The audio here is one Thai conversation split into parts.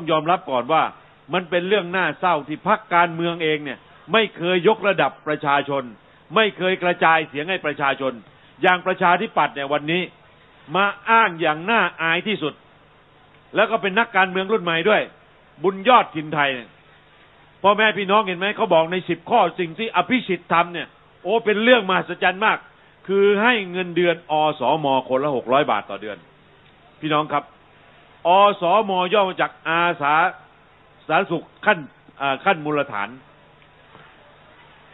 ต้องยอมรับก่อนว่า มันเป็นเรื่องน่าเศร้าที่พักการเมืองเองเนี่ย ไม่เคยยกระดับประชาชน ไม่เคยกระจายเสียงให้ประชาชน อย่างประชาธิปัตย์เนี่ยวันนี้ มาอ้างอย่างน่าอายที่สุด แล้วก็เป็นนักการเมืองรุ่นใหม่ด้วย บุญยอดถิ่นไทยเนี่ยพ่อแม่พี่น้องเห็นไหมเขาบอกในสิบข้อสิ่งที่อภิสิทธิ์ทำเนี่ย โอ้เป็นเรื่องมหัศจรรย์มาก คือให้เงินเดือนอสมคนละหกร้อยบาทต่อเดือน พี่น้องครับ อสมย่อมาจากอาสาสาธารณสุขขั้นขั้นมูลฐาน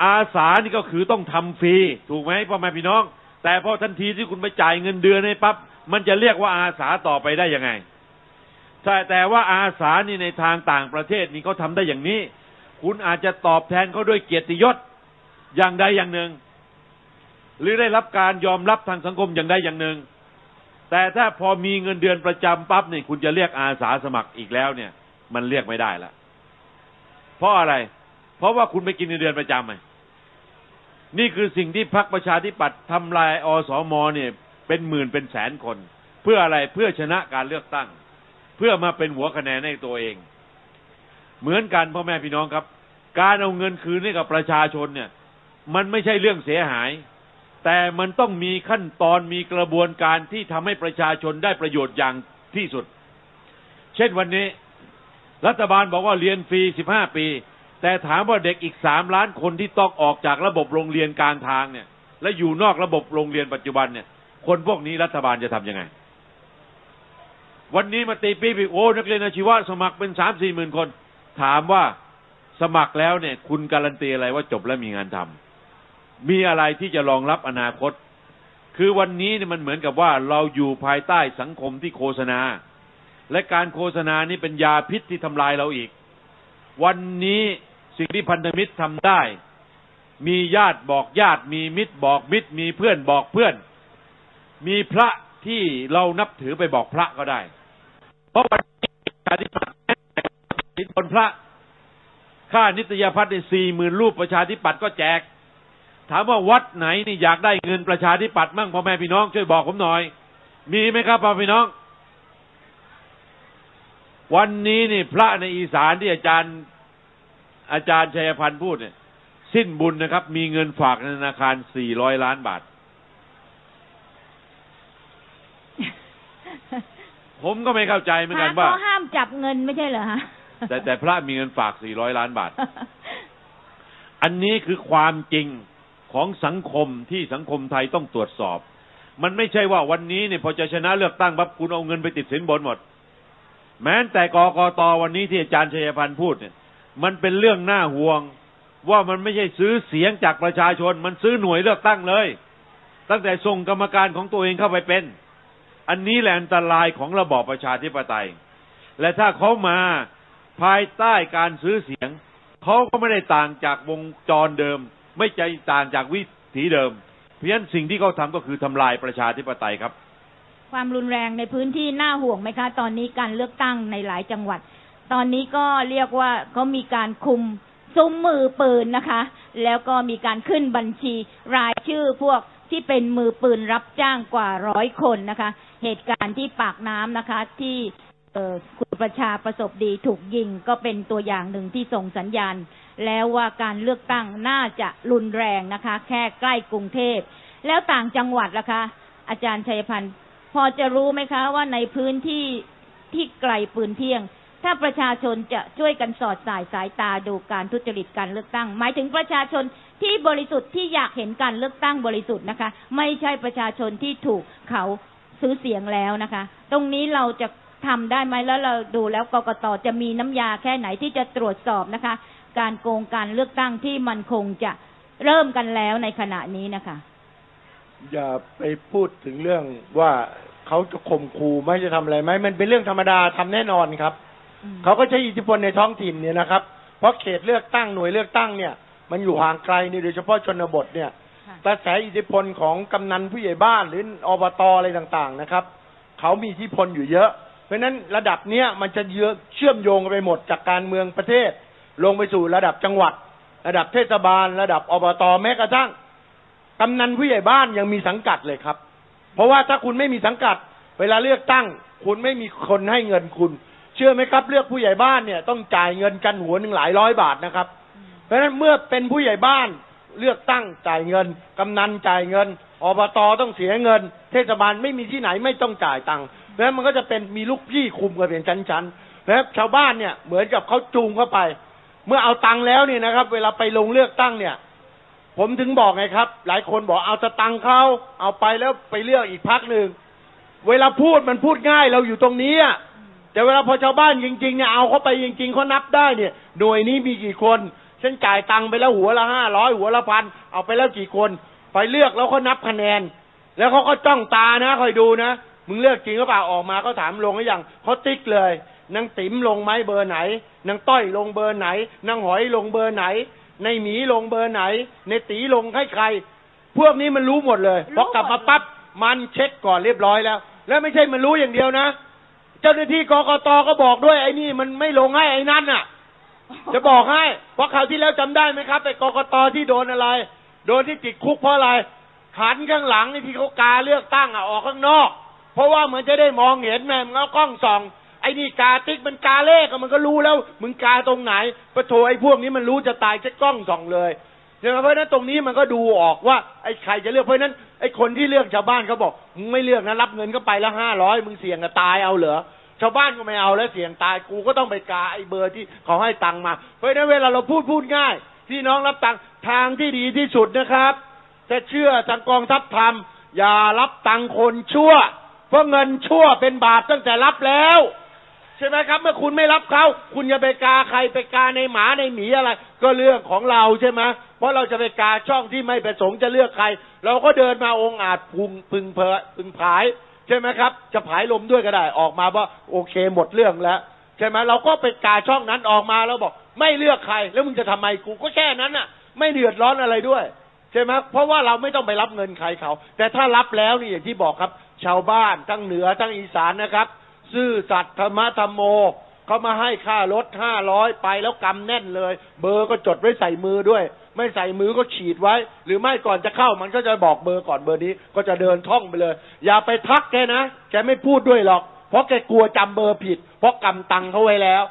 อาสานี่ก็คือต้องทำฟรี ถูกไหมพ่อแม่พี่น้อง แต่พอทันทีที่คุณไปจ่ายเงินเดือนให้ปั๊บมันจะเรียกว่าอาสาต่อไปได้ยังไงแต่แต่ว่าอาสานี่ในทางต่างประเทศนี่เขาทำได้อย่างนี้ คุณอาจจะตอบแทนเขาด้วยเกียรติยศอย่างใดอย่างหนึ่ง หรือได้รับการยอมรับทางสังคมอย่างใดอย่างหนึ่ง แต่ถ้าพอมีเงินเดือนประจำปั๊บเนี่ยคุณจะเรียกอาสาสมัครอีกแล้วเนี่ย มันเรียกไม่ได้ละเพราะอะไร เพราะว่าคุณไปกินเงินเดือนประจำไงนี่คือสิ่งที่พรรคประชาธิปัตย์ทำลายอสมเนี่ย เป็นหมื่นเป็นแสนคน เพื่ออะไรเพื่อชนะการเลือกตั้ง เพื่อมาเป็นหัวคะแนนให้ตัวเอง เหมือนกันพ่อแม่พี่น้องครับ การเอาเงินคืนให้กับประชาชนเนี่ย มันไม่ใช่เรื่องเสียหาย แต่มันต้องมีขั้นตอนมีกระบวนการที่ทำให้ประชาชนได้ประโยชน์อย่างที่สุด เช่นวันนี้ รัฐบาลบอกว่าเรียนฟรี 15 ปี แต่ถามว่าเด็กอีก 3 ล้านคนที่ต้องออกจากระบบโรงเรียนกลางทางเนี่ย และอยู่นอกระบบโรงเรียนปัจจุบันเนี่ย คนพวกนี้รัฐบาลจะทำยังไง วันนี้มาตีปีปีโอ้นักเรียนอาชีวะสมัครเป็นสามสี่หมื่นคน ถามว่าสมัครแล้วเนี่ย คุณการันตีอะไรว่าจบแล้วมีงานทำ มีอะไรที่จะรองรับอนาคต คือวันนี้เนี่ยมันเหมือนกับว่าเราอยู่ภายใต้สังคมที่โฆษณา และการโฆษณานี่เป็นยาพิษที่ทำลายเราอีก วันนี้สิ่งที่พันธมิตรทำได้ มีญาติบอกญาติ มีมิตรบอกมิตร มีเพื่อนบอกเพื่อน มีพระที่เรานับถือไปบอกพระก็ได้ เพราะวันนี้การที่ปัตย์สินบนพระ ค่านิตยพัฒน์ในสี่หมื่นรูปประชาธิปัตย์ก็แจก ถามว่าวัดไหนนี่อยากได้เงินประชาธิปัตย์มั่งพ่อแม่พี่น้องช่วยบอกผมหน่อย มีไหมครับพ่อพี่น้อง วันนี้นี่ พระในอีสานที่อาจารย์ อาจารย์ชัยพันธ์พูดเนี่ย สิ้นบุญนะครับ มีเงินฝากในธนาคารสี่ร้อยล้านบาท ผมก็ไม่เข้าใจเหมือนกันว่าเขาห้ามจับเงินไม่ใช่เหรอฮะแต่แต่พระมีเงินฝาก400ล้านบาท อันนี้คือความจริง ของสังคมที่สังคมไทยต้องตรวจสอบ มันไม่ใช่ว่าวันนี้เนี่ยพอจะชนะเลือกตั้งปั๊บคุณเอาเงินไปติดสินบนหมด แม้แต่กกตวันนี้ที่อาจารย์ชัยพันธ์พูดเนี่ย มันเป็นเรื่องน่าห่วง ว่ามันไม่ใช่ซื้อเสียงจากประชาชน มันซื้อหน่วยเลือกตั้งเลย ตั้งแต่ส่งกรรมการของตัวเองเข้าไปเป็น อันนี้แหละอันตรายของระบอบประชาธิปไตย และถ้าเขามาภายใต้การซื้อเสียงเขาก็ไม่ได้ต่างจากวงจรเดิม ไม่ใจต่างจากวิถีเดิม เพราะฉะนั้นสิ่งที่เขาทำก็คือทำลายประชาธิปไตยครับ ความรุนแรงในพื้นที่น่าห่วงไหมคะ ตอนนี้การเลือกตั้งในหลายจังหวัด ตอนนี้ก็เรียกว่าก็มีการคุมซุ้มมือปืนนะคะ แล้วก็มีการขึ้นบัญชีรายชื่อพวกที่เป็นมือปืนรับจ้างกว่าร้อยคนนะคะ เหตุการณ์ที่ปากน้ำนะคะ ที่คุณประชาประสบดีถูกยิงก็เป็นตัวอย่างหนึ่งที่ส่งสัญญาณ แล้วว่าการเลือกตั้งน่าจะรุนแรงนะคะ แค่ใกล้กรุงเทพ แล้วต่างจังหวัดล่ะคะ อาจารย์ชัยพันธ์ พอจะรู้ไหมคะว่าในพื้นที่ที่ไกลปืนเที่ยง ถ้าประชาชนจะช่วยกันสอดสายสายตาดูการทุจริตการเลือกตั้ง หมายถึงประชาชนที่บริสุทธิ์ที่อยากเห็นการเลือกตั้งบริสุทธิ์นะคะ ไม่ใช่ประชาชนที่ถูกเขาซื้อเสียงแล้วนะคะ ตรงนี้เราจะทำได้ไหมแล้วเราดูแล้วกกตจะมีน้ำยาแค่ไหนที่จะตรวจสอบนะคะ การโกงการเลือกตั้งที่มันคงจะเริ่มกันแล้วในขณะนี้นะคะ อย่าไปพูดถึงเรื่องว่าเขาจะข่มขู่ไหม่จะทำอะไรไหมมันเป็นเรื่องธรรมดาทำแน่นอนครับอืมเขาก็ใช้อิทธิพลในท้องถิ่นเนี่ยนะครับ เพราะเขตเลือกตั้งหน่วยเลือกตั้งเนี่ย มันอยู่ห่างไกลนี่โดยเฉพาะชนบทเนี่ยค่ะกระแสอิทธิพลของกำนันผู้ใหญ่บ้านหรืออบตอะไรต่างๆนะครับเขามีอิทธิพลอยู่เยอะ เพราะฉะนั้นระดับเนี้ยมันจะเยอะเชื่อมโยงกันไปหมดจากการเมืองประเทศ ลงไปสู่ระดับจังหวัด ระดับเทศบาล ระดับอบตแม้กระทั่งกำนันผู้ใหญ่บ้านยังมีสังกัดเลยครับ เพราะว่าถ้าคุณไม่มีสังกัด เวลาเลือกตั้ง คุณไม่มีคนให้เงินคุณ เชื่อไหมครับ เลือกผู้ใหญ่บ้านเนี่ยต้องจ่ายเงินกันหัวหนึ่งหลายร้อยบาทนะครับ เพราะฉะนั้นเมื่อเป็นผู้ใหญ่บ้านเลือกตั้งจ่ายเงิน กำนันจ่ายเงิน อบตต้องเสียเงิน เทศบาลไม่มีที่ไหนไม่ต้องจ่ายตังค์เพราะฉะนั้นมันก็จะเป็นมีลูกพี่คุมกันเป็นชั้นๆเพราะฉะนั้นชาวบ้านเนี่ยเหมือนกับเขาจูงเข้าไป เมื่อเอาตังค์แล้วเนี่ยนะครับ เวลาไปลงเลือกตั้งเนี่ย ผมถึงบอกไงครับ หลายคนบอกเอาสตังค์เขาเอาไปแล้วไปเลือกอีกพักหนึ่งเวลาพูดมันพูดง่ายเราอยู่ตรงนี้อะแต่เวลาพอชาวบ้านจริงๆเนี่ยเอาเข้าไปจริงๆเขานับได้เนี่ย หน่วยนี้มีกี่คนฉันจ่ายตังค์ไปแล้วหัวละห้าร้อยหัวละพันเอาไปแล้วกี่คน ไปเลือกแล้วเขานับคะแนน แล้วเขาก็จ้องตานะคอยดูนะมึงเลือกจริงหรือเปล่าออกมาเขาถามลงหรือยังเขาติ๊กเลย นางติ๋มลงไหมเบอร์ไหนนางต้อยลงเบอร์ไหนนางหอยลงเบอร์ไหน ในหมีลงเบอร์ไหน ในตีลงให้ใคร พวกนี้มันรู้หมดเลยพอกลับมาปั๊บมันเช็คก่อนเรียบร้อยแล้ว แล้วไม่ใช่มันรู้อย่างเดียวนะ เจ้าหน้าที่กกตก็บอกด้วยไอ้นี่มันไม่ลงให้ไอ้นั่นน่ะ จะบอกให้เพราะคราวที่แล้วจำได้ไหมครับไอ้กกตที่โดนอะไร โดนที่ติดคุกเพราะอะไรขันข้างหลังนี่ที่เขากาเลือกตั้งอะออกข้างนอก เพราะว่าเหมือนจะได้มองเห็นแม่มึงเอากล้องส่องไอ้นี่กาติ๊กมันกาเลขอะมันก็รู้แล้ว มึงกาตรงไหนปะโถไอ้พวกนี้มันรู้จะตายแค่กล้องส่องเลยใช่ไหมเพราะฉะนั้นตรงนี้มันก็ดูออกว่าไอ้ใครจะเลือกเพราะนั้นไอ้คนที่เลือกชาวบ้านเขาบอกมึงไม่เลือกนะรับเงินก็ไปละห้าร้อยมึงเสี่ยงกับตายเอาเหรอชาวบ้านก็ไม่เอาแล้วเสี่ยงตายกูก็ต้องไปกาไอ้เบอร์ที่เขาให้ตังมา เพราะนั้นเวลาเราพูดพูดง่ายพี่น้องรับตังทางที่ดีที่สุดนะครับจะเชื่อทางกองทัพธรรม อย่ารับตังคนชั่ว เพราะเงินชั่วเป็นบาปตั้งแต่รับแล้ว ใช่ไหมครับ เมื่อคุณไม่รับเขาคุณจะไปกาใครไปกาในหมาในหมีอะไร ก็เรื่องของเราใช่ไหมเพราะเราจะไปกาช่องที่ไม่ประสงค์จะเลือกใคร เราก็เดินมาองค์อาจพุงพึงเพอพึงผาย ใช่ไหมครับ จะผายลมด้วยก็ได้ออกมาว่าโอเคหมดเรื่องแล้วใช่ไหมเราก็ไปกาช่องนั้นออกมาแล้วบอก ไม่เลือกใคร แล้วมึงจะทำไมกูก็แค่นั้นน่ะ ไม่เดือดร้อนอะไรด้วยใช่ไหมเพราะว่าเราไม่ต้องไปรับเงินใครเขา แต่ถ้ารับแล้วนี่อย่างที่บอกครับ ชาวบ้านทั้งเหนือทั้งอีสานนะครับ ซื่อสัตย์ธรรมะธรรมโมเขามาให้ค่ารถห้าร้อยไปแล้วกำแน่นเลย เบอร์ก็จดไว้ใส่มือด้วย ไม่ใส่มือก็ฉีดไว้ หรือไม่ก่อนจะเข้ามันก็จะบอกเบอร์ก่อนเบอร์นี้ ก็จะเดินท่องไปเลย อย่าไปทักแกนะแกไม่พูดด้วยหรอก เพราะแกกลัวจำเบอร์ผิด เพราะกำตังเขาไว้แล้ว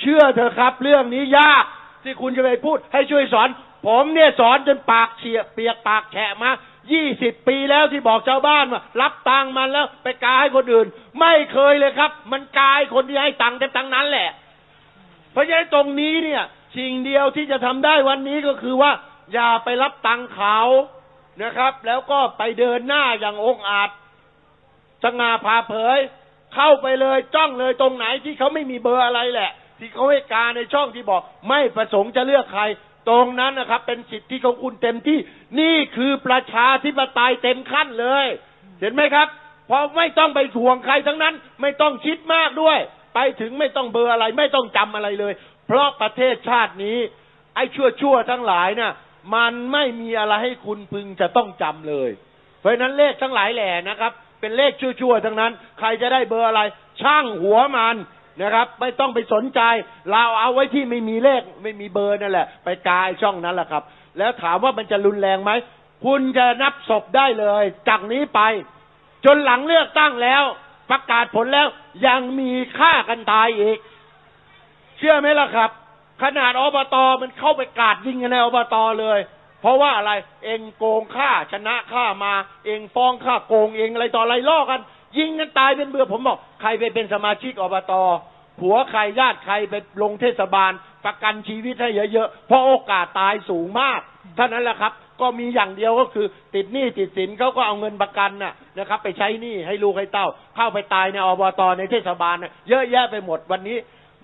เชื่อเถอครับ เรื่องนี้ยากที่คุณจะไปพูด ให้ช่วยสอน ผมเนี่ยสอนจนปากเฉียเปียกปากแฉะมา ยี่สิบปีแล้วที่บอกชาวบ้านว่ารับตังค์มันแล้วไปกาให้คนอื่น ไม่เคยเลยครับ มันกายคนที่ให้ตังค์แต่ตังนั้นแหละ เพราะฉะนั้นตรงนี้เนี่ยสิ่งเดียวที่จะทำได้วันนี้ก็คือว่า อย่าไปรับตังค์เขานะครับ แล้วก็ไปเดินหน้าอย่างองอาจสง่าผ่าเผย เข้าไปเลยจ้องเลยตรงไหนที่เขาไม่มีเบอร์อะไรแหละ ที่เขาให้การในช่องที่บอก ไม่ประสงค์จะเลือกใคร ตรงนั้นนะครับ เป็นสิทธิของคุณเต็มที่ นี่คือประชาธิปไตยเต็มขั้นเลย เห็นไหมครับเพราะไม่ต้องไปถ่วงใครทั้งนั้น ไม่ต้องคิดมากด้วย ไปถึงไม่ต้องเบอร์อะไร ไม่ต้องจำอะไรเลย เพราะประเทศชาตินี้ไอ้ชั่วชั่วทั้งหลายน่ะมันไม่มีอะไรให้คุณพึงจะต้องจำเลย เพราะฉะนั้นเลขทั้งหลายแหล่นะครับ เป็นเลขชั่วๆทั้งนั้น ใครจะได้เบอร์อะไร ช่างหัวมัน นะครับ ไม่ต้องไปสนใจ เราเอาไว้ที่ไม่มีเลขไม่มีเบอร์นั่นแหละ ไปกายช่องนั้นแหละครับ แล้วถามว่ามันจะรุนแรงไหมคุณจะนับศพได้เลย จากนี้ไป จนหลังเลือกตั้งแล้ว ประกาศผลแล้วยังมีฆ่ากันตายอีก เชื่อไหมล่ะครับ ขนาดอบตมันเข้าไปกาดยิงกันในอบตเลย เพราะว่าอะไร เองโกงค่าชนะค่ามา เองฟ้องค่าโกงเองอะไรต่ออะไรล่อกัน ยิงกันตายเป็นเบื่อผมบอก ใครไปเป็นสมาชิกอบตผัวใครญาติใครไปลงเทศบาล ประกันชีวิตให้เยอะๆเพราะโอกาสตายสูงมากเท่านั้นแหละครับ ก็มีอย่างเดียวก็คือ ติดหนี้ติดสินเขาก็เอาเงินประกันน่ะนะครับ ไปใช้หนี้ให้ลูกให้เต้า เข้าไปตายในอบตในเทศบาลน่ะเยอะแยะไปหมดวันนี้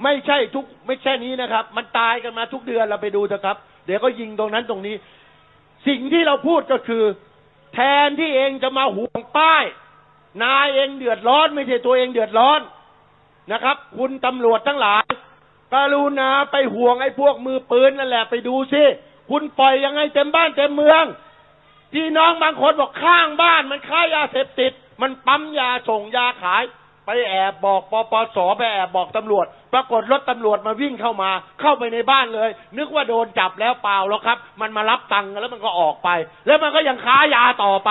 ไม่ใช่ทุกไม่ใช่นี้นะครับ มันตายกันมาทุกเดือนเราไปดูเถอะครับ เดี๋ยวก็ยิงตรงนั้นตรงนี้ สิ่งที่เราพูดก็คือ แทนที่เองจะมาห่วงป้าย นายเองเดือดร้อนไม่ใช่ตัวเองเดือดร้อนนะครับ คุณตำรวจทั้งหลายกรุณาไปห่วงไอ้พวกมือปืนนั่นแหละไปดูซิคุณปล่อยยังไงเต็มบ้านเต็มเมืองพี่น้องบางคนบอกข้างบ้านมันค้ายาเสพติด มันปั๊มยาส่งยาขาย ไปแอบบอกปปสไปแอบบอกตำรวจ ปรากฏรถตำรวจมาวิ่งเข้ามา เข้าไปในบ้านเลย นึกว่าโดนจับแล้วเปล่าแล้วครับ มันมารับตังค์แล้วมันก็ออกไป แล้วมันก็ยังค้ายาต่อไป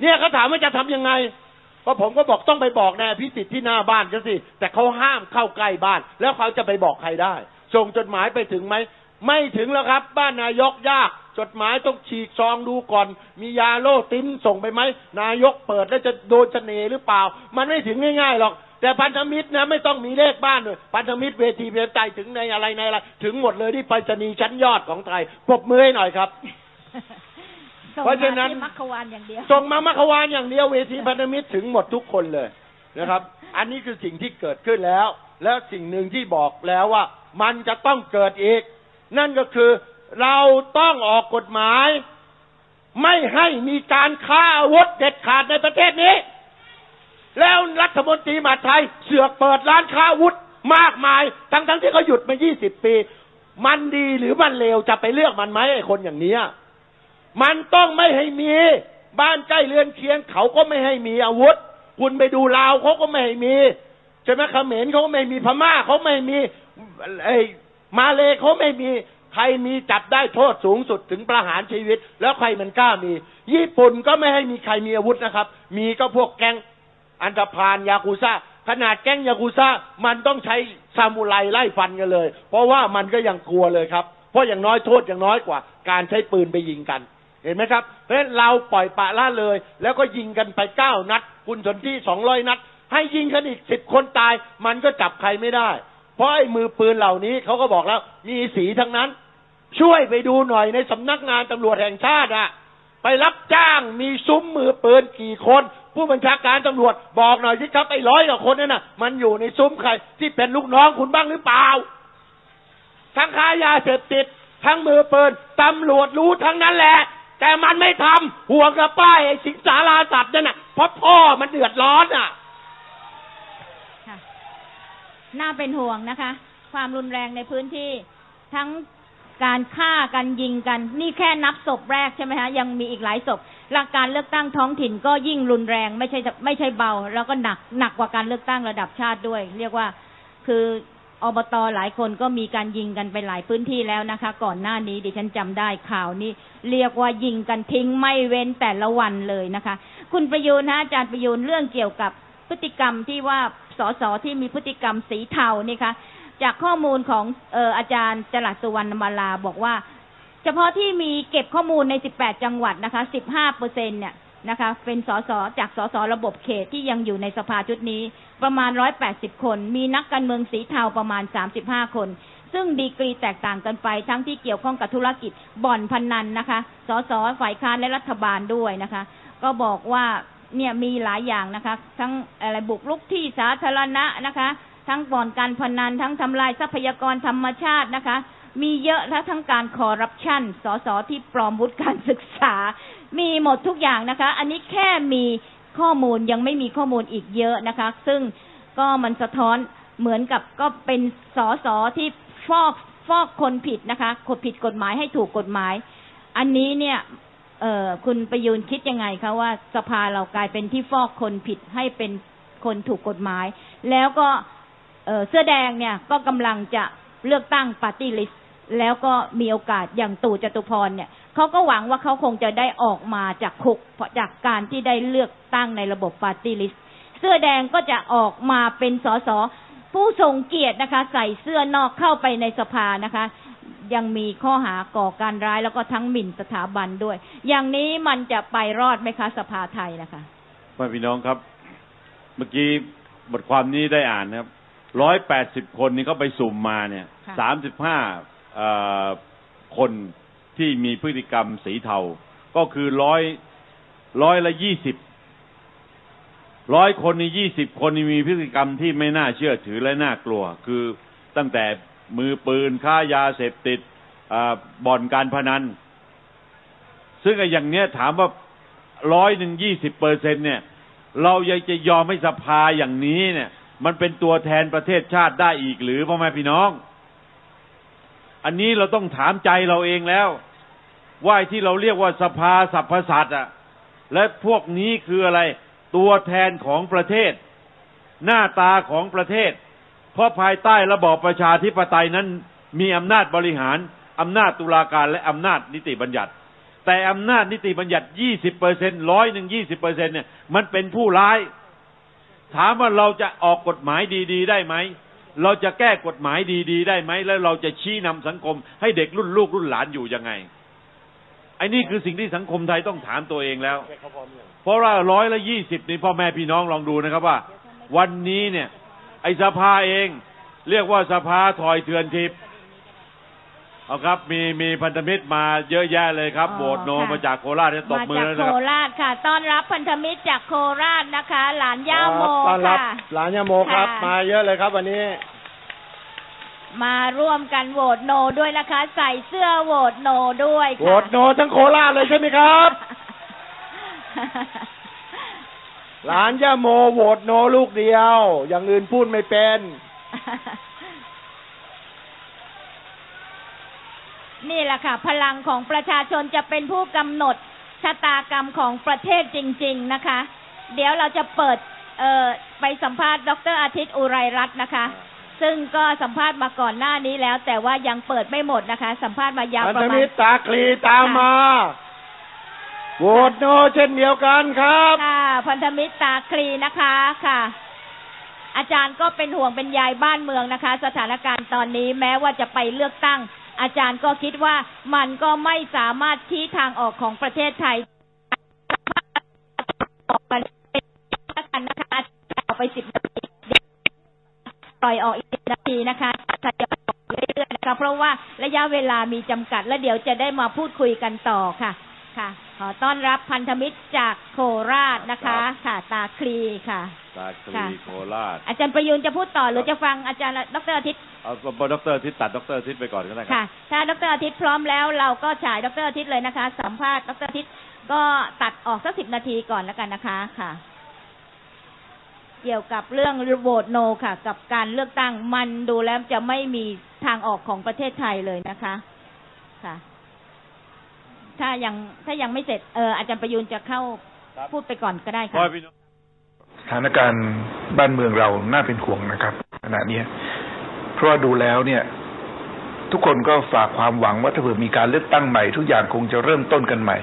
เนี่ยเขาถามว่าจะทำยังไงเพราะผมก็บอกต้องไปบอกนายอภิสิทธิ์ที่หน้าบ้านก็สิ แต่เขาห้ามเข้าใกล้บ้าน แล้วเขาจะไปบอกใครได้ ส่งจดหมายไปถึงไหม ไม่ถึงแล้วครับ บ้านนายกยาก จดหมายต้องฉีกซองดูก่อน มียาโล่ติ้นส่งไปไหม นายกเปิดแล้วจะโดนเสน่ห์หรือเปล่า มันไม่ถึงง่ายๆหรอก แต่พันธมิตรนะไม่ต้องมีเลขบ้านเลยพันธมิตรเวทีเพียงใจถึงในอะไรในอะไร ถึงหมดเลยที่ไปรษณีย์ชั้นยอดของไทยปรบมือให้หน่อยครับส่ง เพราะฉะนั้นมที่มัคควานอย่างเดียวส่งมามัคควานอย่างเดียวเวทีพันธมิตรถึงหมดทุกคนเลยนะครับ อันนี้คือสิ่งที่เกิดขึ้นแล้ว แล้วสิ่งหนึ่งที่บอกแล้วว่า มันจะต้องเกิดอีก นั่นก็คือเราต้องออกกฎหมาย ไม่ให้มีการค้าอาวุธเด็ดขาดในประเทศนี้ แล้วรัฐมนตรีมหาดไทยเสือกเปิดร้านค้าอาวุธมากมาย ทั้งๆที่เขาหยุดมา 20 ปี มันดีหรือมันเลวจะไปเลือกมันไหมไอ้คนอย่างเนี้ย มันต้องไม่ให้มี บ้านใกล้เรือนเคียงเขาก็ไม่ให้มีอาวุธ คุณไปดูลาวเขาก็ไม่ให้มีใช่ไหมเขมรเขาไม่มีพม่าเขาไม่มีไอ้มาเลเขาไม่มีใครมีจับได้โทษสูงสุดถึงประหารชีวิต แล้วใครมันกล้ามี ญี่ปุ่นก็ไม่ให้มีใครมีอาวุธนะครับ มีก็พวกแก๊งอันธพาลยากูซ่าขนาดแก๊งยากูซ่ามันต้องใช้ซามูไรไล่ฟันกันเลย เพราะว่ามันก็ยังกลัวเลยครับ เพราะอย่างน้อยโทษอย่างน้อยกว่า การใช้ปืนไปยิงกัน เห็นไหมครับ เพราะฉะนั้นเราปล่อยปะละเลย แล้วก็ยิงกันไปเก้านัด คุณสนที่สองร้อยนัด ให้ยิงกันอีกสิบคนตาย มันก็จับใครไม่ได้ เพราะไอ้มือปืนเหล่านี้เขาก็บอกแล้ว มีสีทั้งนั้น ช่วยไปดูหน่อยในสำนักงานตำรวจแห่งชาติอะไปรับจ้างมีซุ้มมือปืนกี่คน ผู้บัญชาการตำรวจบอกหน่อยสิครับไอ้ร้อยกว่าคนนั่นน่ะ มันอยู่ในซุ้มใครที่เป็นลูกน้องคุณบ้างหรือเปล่า ทั้งค้ายาเสพติด ทั้งมือปืนตำรวจรู้ทั้งนั้นแหละ แต่มันไม่ทำห่วงกับป้ายสิงสาราสัตว์นั่นน่ะเพราะพ่อมันเดือดร้อนอะน่าเป็นห่วงนะคะ ความรุนแรงในพื้นที่ ทั้งการฆ่ากันยิงกัน นี่แค่นับศพแรกใช่ไหมคะยังมีอีกหลายศพหลักการเลือกตั้งท้องถิ่นก็ยิ่งรุนแรงไม่ใช่ไม่ใช่เบา แล้วก็หนักหนักกว่าการเลือกตั้งระดับชาติด้วย เรียกว่าคือ อบตหลายคนก็มีการยิงกันไปหลายพื้นที่แล้วนะคะ ก่อนหน้านี้ดิฉันจำได้ข่าวนี้ เรียกว่ายิงกันทิ้งไม่เว้นแต่ละวันเลยนะคะ คุณประยูนนะอาจารย์ประยูนเรื่องเกี่ยวกับพฤติกรรมที่ว่าสสที่มีพฤติกรรมสีเทานี่คะจากข้อมูลของอออาจารย์จรัสสุวรรณมาลาบอกว่า เฉพาะที่มีเก็บข้อมูลใน 18 จังหวัดนะคะ 15เปอร์เซ็นเนี่ย นะคะ เป็นสสจากสสระบบเขตที่ยังอยู่ในสภาชุดนี้ ประมาณ180คน มีนักการเมืองสีเทาประมาณ35คน ซึ่งดีกรีแตกต่างกันไป ทั้งที่เกี่ยวข้องกับธุรกิจบ่อนพนันนะคะ สสฝ่ายค้านและรัฐบาลด้วยนะคะ ก็บอกว่าเนี่ยมีหลายอย่างนะคะ ทั้งอะไรบุกรุกที่สาธารณะนะคะ ทั้งบ่อนการพนันทั้งทำลายทรัพยากรธรรมชาตินะคะ มีเยอะและทั้งการคอร์รัปชันสสที่ปลอมวุฒิการศึกษา มีหมดทุกอย่างนะคะ อันนี้แค่มีข้อมูลยังไม่มีข้อมูลอีกเยอะนะคะ ซึ่งก็มันสะท้อนเหมือนกับก็เป็นสสที่ฟอกฟอกคนผิดนะคะกดผิดกฎหมายให้ถูกกฎหมาย อันนี้เนี่ย เออคุณประยูนคิดยังไงคะว่าสภาเรากลายเป็นที่ฟอกคนผิดให้เป็นคนถูกกฎหมาย แล้วก็เเสื้อแดงเนี่ยก็กำลังจะเลือกตั้งปาร์ตี้ลิสต์ แล้วก็มีโอกาสอย่างตู่จตุพรเนี่ยเขาก็หวังว่าเขาคงจะได้ออกมาจากคุกเพราะจากการที่ได้เลือกตั้งในระบบปาร์ตี้ลิสต์เสื้อแดงก็จะออกมาเป็นสสผู้ทรงเกียรตินะคะ ใส่เสื้อนอกเข้าไปในสภานะคะ ยังมีข้อหาก่อการร้ายแล้วก็ทั้งหมิ่นสถาบันด้วย อย่างนี้มันจะไปรอดไหมคะสภาไทยนะคะพ่อพี่น้องครับ เมื่อกี้บทความนี้ได้อ่านนะครับร้อยแปดสิบคนนี้ก็ไปสุ่มมาเนี่ยค่ะสามสิบห้า คนที่มีพฤติกรรมสีเทา ก็คือร้อยร้อยละยี่สิบร้อยคนในยี่สิบคนมีพฤติกรรมที่ไม่น่าเชื่อถือและน่ากลัว คือตั้งแต่มือปืนค้ายาเสพติดบ่อนการพนัน ซึ่งไอ้อย่างเนี้ยถามว่าร้อยหนึ่งยี่สิบเปอร์เซ็นเนี่ย เรายังจะยอมให้สภาอย่างนี้เนี่ย มันเป็นตัวแทนประเทศชาติได้อีกหรือพ่อแม่พี่น้อง อันนี้เราต้องถามใจเราเองแล้วว่าที่เราเรียกว่าสภาสัพพสัตว์อะและพวกนี้คืออะไร ตัวแทนของประเทศ หน้าตาของประเทศ เพราะภายใต้ระบอบประชาธิปไตยนั้น มีอำนาจบริหาร อำนาจตุลาการและอำนาจนิติบัญญัติ แต่อำนาจนิติบัญญัติ20เปอร์เซ็นร้อยหนึ่งยี่สิบเปอร์เซ็นเนี่ยมันเป็นผู้ร้าย ถามว่าเราจะออกกฎหมายดี ๆ ได้ไหม เราจะแก้กฎหมายดีๆ ได้ไหม แล้วเราจะชี้นำสังคม ให้เด็กรุ่นลูกรุ่นหลานอยู่ยังไงไอ้นี่คือสิ่งที่สังคมไทยต้องถามตัวเองแล้ว เพราะว่าร้อยละยี่สิบนี่พ่อแม่พี่น้องลองดูนะครับว่า วันนี้เนี่ย ไอ้สภาเอง เรียกว่าสภาถอยเถื่อนทิพย์ เอาครับมีมีพันธมิตรมาเยอะแยะเลยครับอ๋อโหวตโนค่ะมาจากโคราชเนี่ยตบมามือจากแล้วโคนะครับราชค่ะ ต้อนรับพันธมิตรจากโคราชนะคะ หลานย่าโมต้อนรับค่ะหลานย่าโมครับค่ะมาเยอะเลยครับวันนี้ มาร่วมกันโหวตโนด้วยนะคะ ใส่เสื้อโหวตโนด้วยค่ะโหวตโนทั้งโคราชเลยใช่ไหมครับหลานย่าโมโหวตโนลูกเดียว อย่างอื่นพูดไม่เป็น นี่แหละค่ะ พลังของประชาชนจะเป็นผู้กำหนดชะตากรรมของประเทศจริง ๆนะคะ เดี๋ยวเราจะเปิดเอ่อไปสัมภาษณ์ดรอาทิตย์อุไรรัตน์นะคะ ซึ่งก็สัมภาษณ์มาก่อนหน้านี้แล้ว แต่ว่ายังเปิดไม่หมดนะคะ สัมภาษณ์มายาวพันประธมามิณตรตาคลีตามมาโหวตโนเช่นเดียวกันครับ ค่ะพันธมิตรตาคลีนะคะค่ะ อาจารย์ก็เป็นห่วงเป็นใยบ้านเมืองนะคะ สถานการณ์ตอนนี้แม้ว่าจะไปเลือกตั้ง อาจารย์ก็คิดว่ามันก็ไม่สามารถชี้ทางออกของประเทศไทยออกมาแล้วกันนะคะเอาไปสิบนาทีปล่อยออกอีกสิบนาทีนะคะถ้าจะออกเรื่อยๆนะคะเพราะว่าระยะเวลามีจำกัด และเดี๋ยวจะได้มาพูดคุยกันต่อค่ะ ค่ะ ขอต้อนรับพันธมิตรจากโคราชนะคะ ค่ะ ตาคลีค่ะ ตาคลีค่ะโคราช อาจารย์ประยุนจะพูดต่อหรือจะฟังอาจารย์ดรอาทิตย์ เอาดรทิศตัดดรทิศไปก่อนก็ได้ครัค่ะบถ้าดรอาทิตย์พร้อมแล้วเราก็ฉายดรอาทิตย์เลยนะคะ สัมภาษณ์ดรอาทิตย์ก็ตัดออกสักสิบนาทีก่อนแล้วกันนะคะค่ะ เกี่ยวกับเรื่องโหวตโนค่ะ กับการเลือกตั้งมันดูแล้วจะไม่มีทางออกของประเทศไทยเลยนะคะ ค่ะ ถ้ายังถ้ายังไม่เสร็จเอออาจารย์ประยุนจะเข้าครับ พูดไปก่อนก็ได้พ่ค่ะอพี่น้องสถานการณ์บ้านเมืองเราน่าเป็นห่วงนะครับขณะเนี้ยเพ ราะว่าดูแล้วเนี่ย ทุกคนก็ฝากความหวังว่าถ้าเผื่อมีการเลือกตั้งใหม่ ทุกอย่างคงจะเริ่มต้นกันใหม่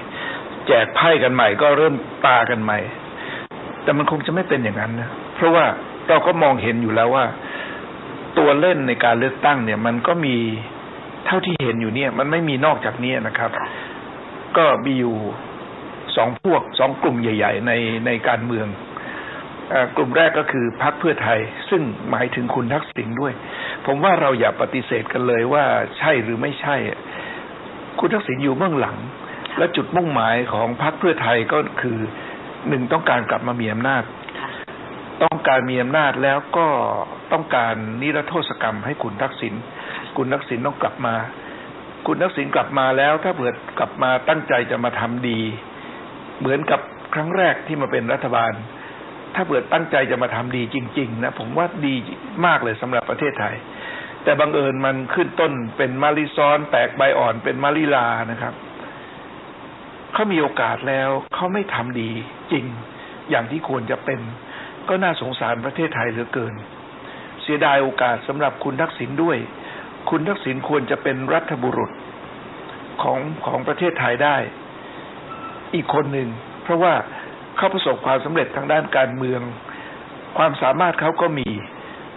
แจกไพ่กันใหม่ ก็เริ่มตากันใหม่ แต่มันคงจะไม่เป็นอย่างนั้นนะเพราะว่าเราก็มองเห็นอยู่แล้วว่า ตัวเล่นในการเลือกตั้งเนี่ย มันก็มีเท่าที่เห็นอยู่เนี่ย มันไม่มีนอกจากนี้นะครับ ก็มีอยู่สองพวกสองกลุ่มใหญ่ ๆ ในในการเมืองอกลุ่มแรกก็คือพรรคเพื่อไทย ซึ่งหมายถึงคุณทักษิณด้วย ผมว่าเราอย่าปฏิเสธกันเลยว่าใช่หรือไม่ใช่ คุณทักษิณอยู่เบื้องหลัง และจุดมุ่งหมายของพรรคเพื่อไทยก็คือหนึ่งต้องการกลับมามีอำนาจ ต้องการมีอำนาจแล้วก็ต้องการนิรโทษกรรมให้คุณทักษิณคุณทักษิณต้องกลับมา คุณทักษิณกลับมาแล้ว ถ้าเผื่อกลับมาตั้งใจจะมาทำดี เหมือนกับครั้งแรกที่มาเป็นรัฐบาล ถ้าเผื่อตั้งใจจะมาทำดีจริง ๆ นะ ผมว่าดีมากเลยสำหรับประเทศไทย แต่บังเอิญมันขึ้นต้นเป็นมาริซ้อนแตกใบอ่อนเป็นมาริลานะครับเขามีโอกาสแล้วเขาไม่ทำดีจริง อย่างที่ควรจะเป็น ก็น่าสงสารประเทศไทยเหลือเกิน เสียดายโอกาสสำหรับคุณทักษิณด้วย คุณทักษิณควรจะเป็นรัฐบุรุษของของประเทศไทยได้ อีกคนหนึ่ง เพราะว่าเขาประสบความสำเร็จทางด้านการเมือง ความสามารถเขาก็มี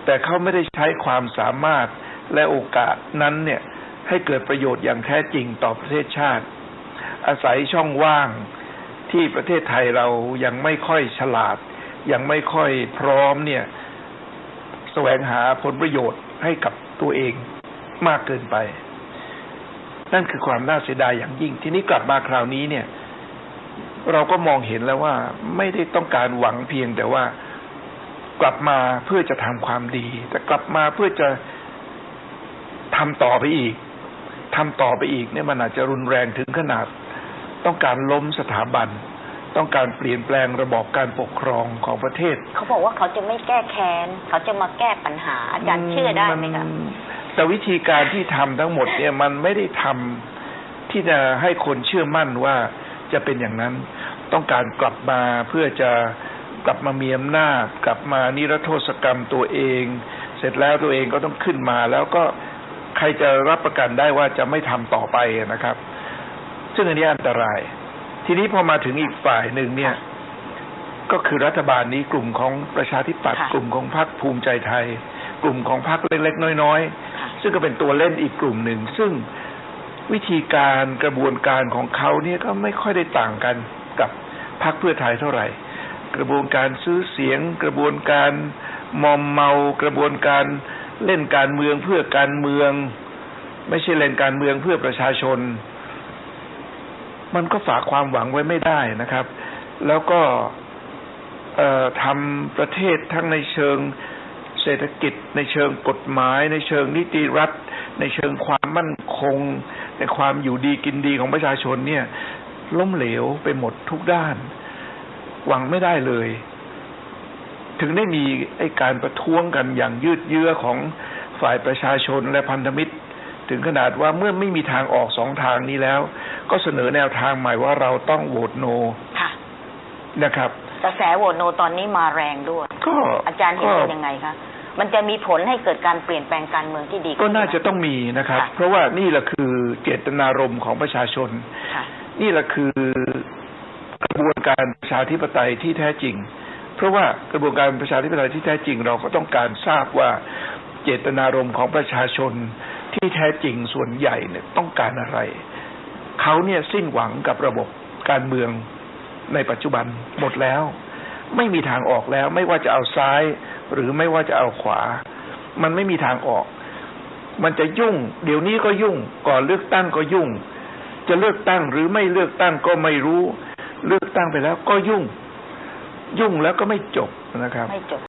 แต่เขาไม่ได้ใช้ความสามารถและโอกาสนั้นเนี่ย ให้เกิดประโยชน์อย่างแท้จริงต่อประเทศชาติ อาศัยช่องว่างที่ประเทศไทยเรายังไม่ค่อยฉลาด ยังไม่ค่อยพร้อมเนี่ยแสวงหาผลประโยชน์ให้กับตัวเองมากเกินไป นั่นคือความน่าเสียดายอย่างยิ่ง ทีนี้กลับมาคราวนี้เนี่ย เราก็มองเห็นแล้วว่าไม่ได้ต้องการหวังเพียงแต่ว่า กลับมาเพื่อจะทำความดี แต่กลับมาเพื่อจะทำต่อไปอีกทำต่อไปอีกเนี่ยมันอาจจะรุนแรงถึงขนาด ต้องการล้มสถาบัน ต้องการเปลี่ยนแปลงระบอบการปกครองของประเทศ เขาบอกว่าเขาจะไม่แก้แค้น เขาจะมาแก้ปัญหาอาจารย์เชื่อได้ไหมคะนแต่วิธีการที่ทำทั้งหมดเนี่ยมันไม่ได้ทำที่จะให้คนเชื่อมั่นว่าจะเป็นอย่างนั้น ต้องการกลับมาเพื่อจะ กลับมามีอำนาจกลับมานิรโทษกรรมตัวเอง เสร็จแล้วตัวเองก็ต้องขึ้นมา แล้วก็ใครจะรับประกันได้ว่าจะไม่ทำต่อไปนะครับ ซึ่งอันนี้อันตราย ทีนี้พอมาถึงอีกฝ่ายหนึ่งเนี่ย ก็คือรัฐบาลนี้กลุ่มของประชาธิปัตย์ค่ะกลุ่มของพรรคภูมิใจไทย กลุ่มของพรรคเล็กๆน้อยค่ะๆซึ่งก็เป็นตัวเล่นอีกกลุ่มหนึ่ง ซึ่งวิธีการกระบวนการของเขาเนี่ยก็ไม่ค่อยได้ต่างกันกับพรรคเพื่อไทยเท่าไหร่ กระบวนการซื้อเสียง กระบวนการมอมเมากระบวนการเล่นการเมืองเพื่อการเมือง ไม่ใช่เล่นการเมืองเพื่อประชาชน มันก็ฝากความหวังไว้ไม่ได้นะครับ แล้วก็ทำประเทศทั้งในเชิงเศรษฐกิจ ในเชิงกฎหมาย ในเชิงนิติรัฐ ในเชิงความมั่นคง ในความอยู่ดีกินดีของประชาชนเนี่ย ล้มเหลวไปหมดทุกด้าน หวังไม่ได้เลย ถึงได้มีไอ้การประท้วงกันอย่างยืดเยื้อของฝ่ายประชาชนและพันธมิตร ถึงขนาดว่าเมื่อไม่มีทางออกสองทางนี้แล้ว ก็เสนอแนวทางใหม่ว่าเราต้องโหวตโนค่ะนะครับกระแสโหวตโนตอนนี้มาแรงด้วยก็อาจารย์เห็นเป็นยังไงคะมันจะมีผลให้เกิดการเปลี่ยนแปลงการเมืองที่ดีขึ้ก็น่าจะไหมต้องมีนะครับค่ะเพราะว่านี่แหละคือเจตนารมณ์ของประชาชนค่ะนี่แหละคือ การประชาธิปไตยที่แท้จริง เพราะว่ากระบวนการประชาธิปไตยที่แท้จริง เราก็ต้องการทราบว่าเจตนารมณ์ของประชาชนที่แท้จริงส่วนใหญ่เนี่ยต้องการอะไร เขาเนี่ยสิ้นหวังกับระบบการเมืองในปัจจุบันหมดแล้ว ไม่มีทางออกแล้ว ไม่ว่าจะเอาซ้าย หรือไม่ว่าจะเอาขวา มันไม่มีทางออก มันจะยุ่ง เดี๋ยวนี้ก็ยุ่ง ก่อนเลือกตั้งก็ยุ่ง จะเลือกตั้งหรือไม่เลือกตั้งก็ไม่รู้ เลือกตั้งไปแล้วก็ยุ่ง ยุ่งแล้วก็ไม่จบนะครับไม่จบ